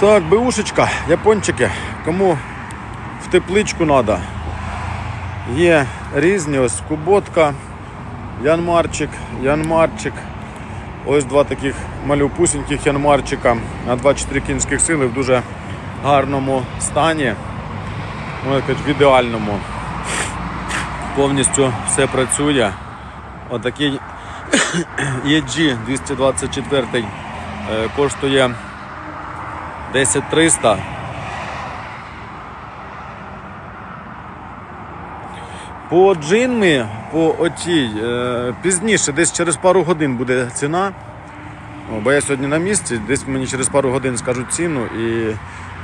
Так, беушечка, япончики, кому в тепличку треба. Є різні, ось куботка, янмарчик, янмарчик. Ось два таких малюпусіньких янмарчика на 24 кінських сили в дуже гарному стані. Можна сказати, в ідеальному. Повністю все працює. Отакий EG 224 е, коштує 10300. По джинмі, по отій, е, пізніше, десь через пару годин буде ціна. Бо я сьогодні на місці, десь мені через пару годин скажуть ціну і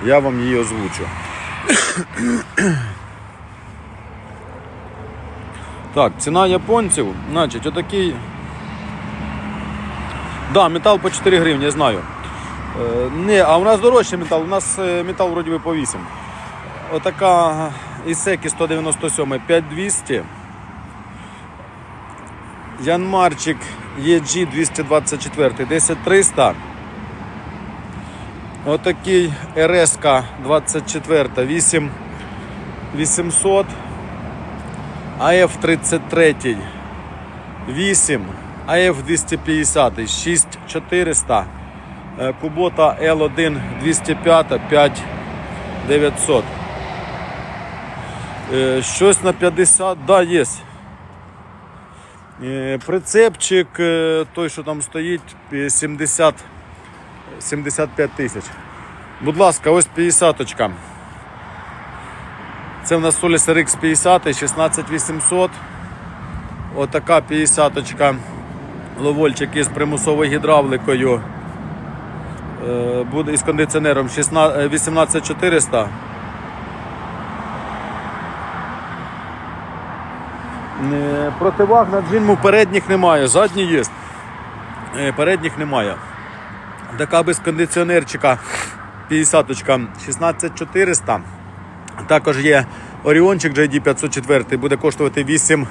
я вам її озвучу. Так, ціна японців, значить, отакий. Да, метал по 4 гривні, я знаю. Не, а у нас дорожчий метал, у нас е, метал вроді би по 8. Отака Ісекі 197 5200. Янмарчик EG 224 10300. Отакий РСК 24 8 800. АФ 33 8. АФ 250 6400. Е, Кубота L1 205 5 900. Е, Щось на 50, да, є. Е, Прицепчик, е, той, що там стоїть, е, 70, 75 тисяч. Будь ласка, ось 50 -очка. Це в нас Solis RX 50, 16800. Отака 50 -очка. Ловольчик із примусовою гідравликою. Е, Буде із кондиціонером 16 е, 18400. Е, Противаг на джинму передніх немає, задні є. Передніх немає. Така без кондиціонерчика 50 16400. Також є Оріончик JD 504, буде коштувати 8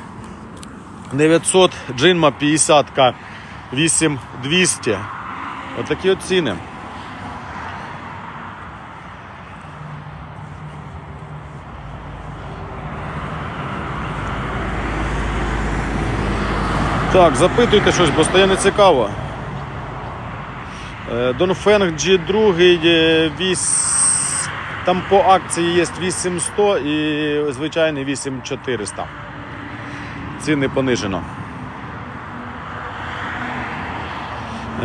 900, джинма 50 8200. Отакі от ціни. Так, запитуйте щось, бо стає нецікаво. Е, Донфенг G2, е, віс... там по акції є 8100 і звичайний 8400. Ціни понижено.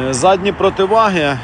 Е, Задні противаги